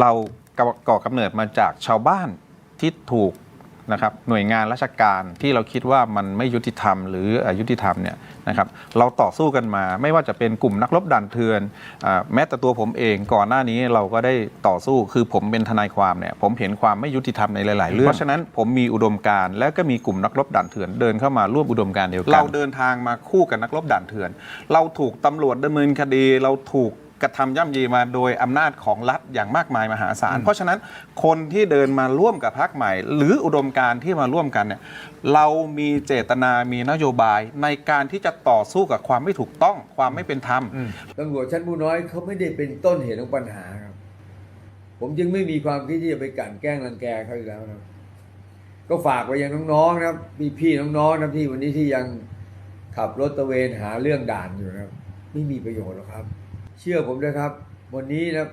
เราก่อกำเนิดมาจากชาวบ้านที่ถูกนะครับหน่วยงานราชการที่เราคิดว่ามันไม่ยุติธรรมหรืออายุติธรรมเนี่ยนะครับเราต่อสู้กันมาไม่ว่าจะเป็นกลุ่มนักรบด่านเถื่อนอาแม้แต่ตัวผมเองก่อนหน้านี้เราก็ได้ต่อสู้คือผมเป็นทนายความเนี่ยผมเห็นความไม่ยุติธรรมในหลาย ๆ เรื่องเพราะฉะนั้นผมมีอุดมการณ์และก็มีกลุ่มนักรบด่านเถื่อนเดินเข้ามาร่วมอุดมการณ์เดียวกันเราเดินทางมาคู่กับนักรบด่านเถื่อน เราถูกตำรวจดำเนินคดีเราถูก กระทำย่ำยีมาโดยอำนาจของรัฐอย่างมากมายมหาศาล เพราะฉะนั้นคนที่เดินมาร่วมกับพรรคใหม่ หรืออุดมการณ์ที่มาร่วมกันเนี่ยเรามีเจตนามีนโยบายในการที่จะต่อสู้กับความไม่ถูกต้องความไม่เป็นธรรมตำรวจชั้นผู้น้อยเขาไม่ได้เป็นต้นเหตุของปัญหาครับ ผมจึงไม่มีความคิดที่จะไปกลั่นแกล้งรังแกเขาอีกแล้วนะครับก็ฝากไปยังน้องๆนะครับมีพี่น้องๆนะครับที่วันนี้ที่ยังขับรถตระเวนหาเรื่องด่านอยู่นะครับ ไม่มีประโยชน์หรอกครับ เชื่อผมนะครับ วันนี้นะ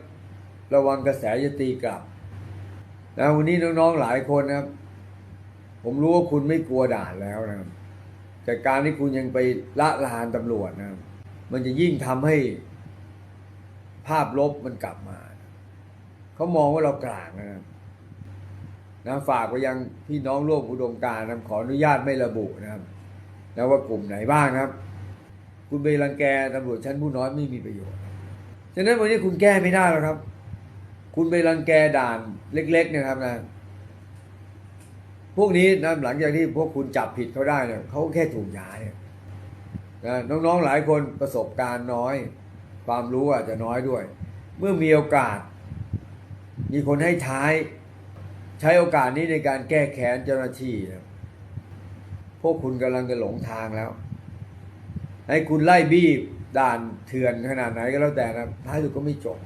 ระวังกระแสจะตีกลับนะวันนี้น้องๆหลายคนนะครับ ผมรู้ว่าคุณไม่กลัวด่านแล้วนะครับแต่การที่คุณยังไปละลานตำรวจนะมันจะยิ่งทำให้ภาพลบมันกลับมาเขามองว่าเรากลางนะนะฝากไปยังพี่น้องร่วมอุดมการนะขออนุญาตไม่ระบุนะครับนะว่ากลุ่มไหนบ้างครับ คุณไปรังแกตำรวจชั้นผู้น้อยไม่มีประโยชน์ ฉะนั้นวันนี้คุณแก้ไม่ได้หรอกครับ คุณไปรังแกด่านเล็กๆนะครับนะพวกนี้นะหลังจากที่พวกคุณจับผิดเขาได้เนี่ยเขาแค่ถูกย้ายนะน้องๆหลายคนประสบการณ์น้อย ความรู้อาจจะน้อยด้วย เมื่อมีโอกาส มีคนให้ท้าย ใช้โอกาสนี้ในการแก้แค้นเจ้าหน้าที่นะพวกคุณกำลังจะหลงทางแล้ว ให้คุณไล่บี้ด่านเถื่อนขนาดไหนก็แล้วแต่นะท้ายสุดก็ไม่จบ